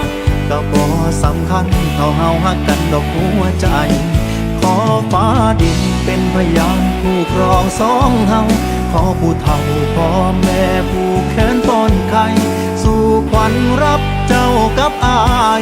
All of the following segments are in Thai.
่สำ คัญเท่าเฮาหักกันดอกหัวใจ ขอฟ้าดินเป็นพยานผู้ครองสองเฮาขอผู้เฒ่าพ่อแม่ผู้แขนป้อนไข่สู่ขวัญรับเจ้ากับอาย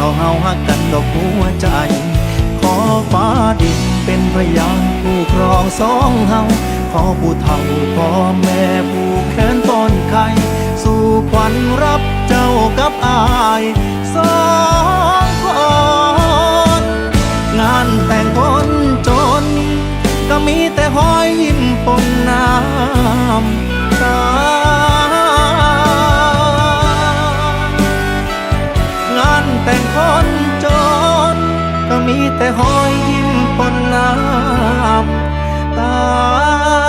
เท่าเฮาฮักกันดอกหัวใจ ขอฟ้าดินเป็นพยานผู้ครองสองเฮาขอผู้เฒ่าพ่อแม่ผู้แขนป้อนไข่สู่ขวัญรับเจ้ากับอายสองคนงานแต่งคนจน ก็มีแต่หอยยิ้มปนน้ำตา หอยยิ้มปนน้ำตา